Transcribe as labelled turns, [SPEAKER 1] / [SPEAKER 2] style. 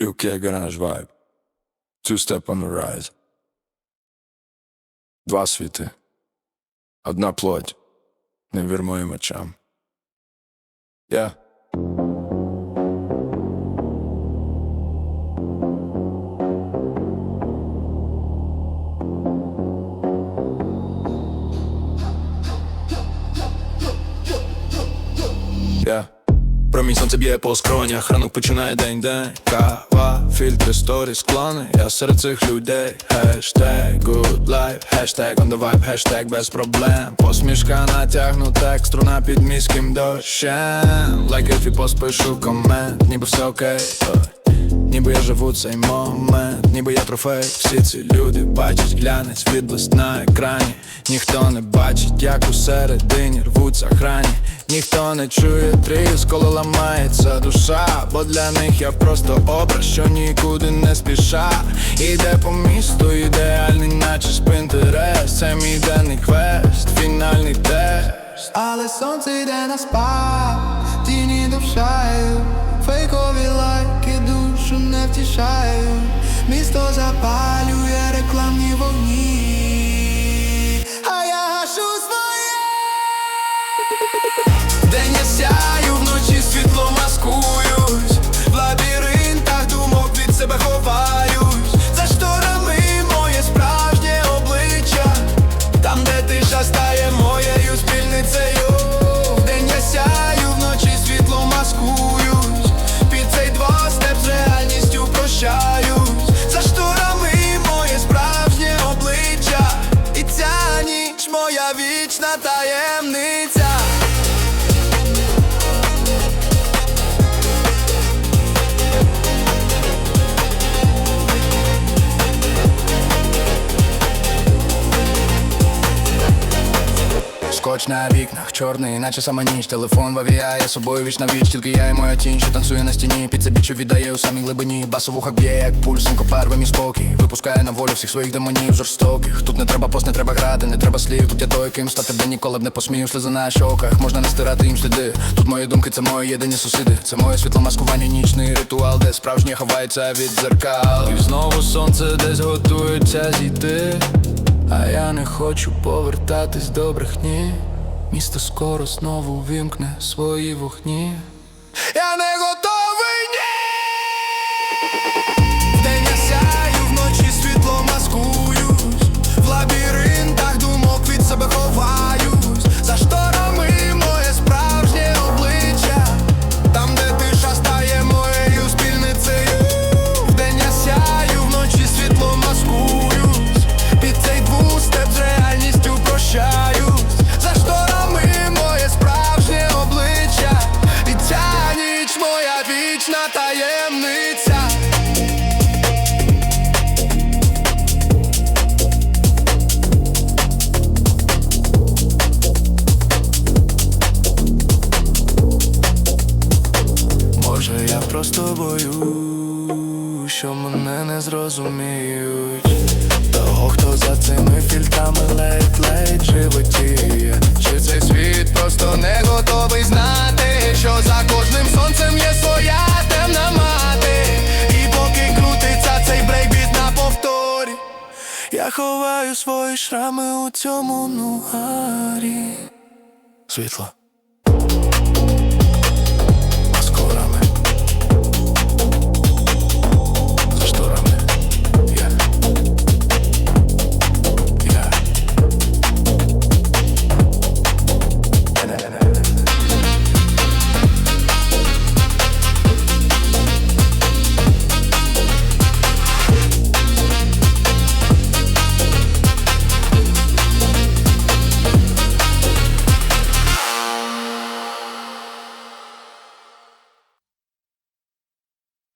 [SPEAKER 1] UK Garage Vibe. Two step on the rise. Два світи. Одна плоть. Не вір моїм очам. Я. Я. Промінь сонце б'є по скронях, ранок починає день день. Кава, фільтри, сторіс, клани, я серед цих людей. Хештег, good life, хештег on the vibe, хештег без проблем. Посмішка натягнута, як струна під міським дощем. Лайк if і поспишу комент, ніби все окей. Ніби я живу цей момент, ніби я трофей. Всі ці люди бачать глянець відблиск на екрані. Ніхто не бачить, як усередині рвуться грані. Ніхто не чує тріс, коли ламається душа. Бо для них я просто образ, що нікуди не спіша. Іде по місту, ідеальний, наче Pinterest Це мій денний квест, фінальний тест.
[SPEAKER 2] Але сонце йде на спад, тіні душу не втішаю, місто запалює рекламні вогні, вічна таємниця Скотч на вікнах, чорний, наче сама ніч. Телефон вавіяє собою віч на віч Тільки я і моя тінь, що танцює на стіні. Під це бічу віддає у самій глибині. Басовуха б'є, як пульс, синкопар, мій спокій. Випускає на волю всіх своїх демонів жорстоких. Тут не треба пост, не треба грати, не треба слів. Тут я той, ким стати де ніколи б не посмію Сльози на щоках, можна не стирати їм сліди. Тут мої думки, це мої єдині сусіди. Це моє світло маскування, нічний ритуал Де справжнє ховається від дзеркал. І знову сонце десь готується зійти а я не хочу повертатись до брехні Місто скоро знову вимкне свої вогні. Я не таємниця. Може, я просто боюсь, що мене не зрозуміють. Того, хто за цими фільтрами ледь-ледь животіє. Чи цей світ просто Я ховаю свої шрами у цьому нугарі Світло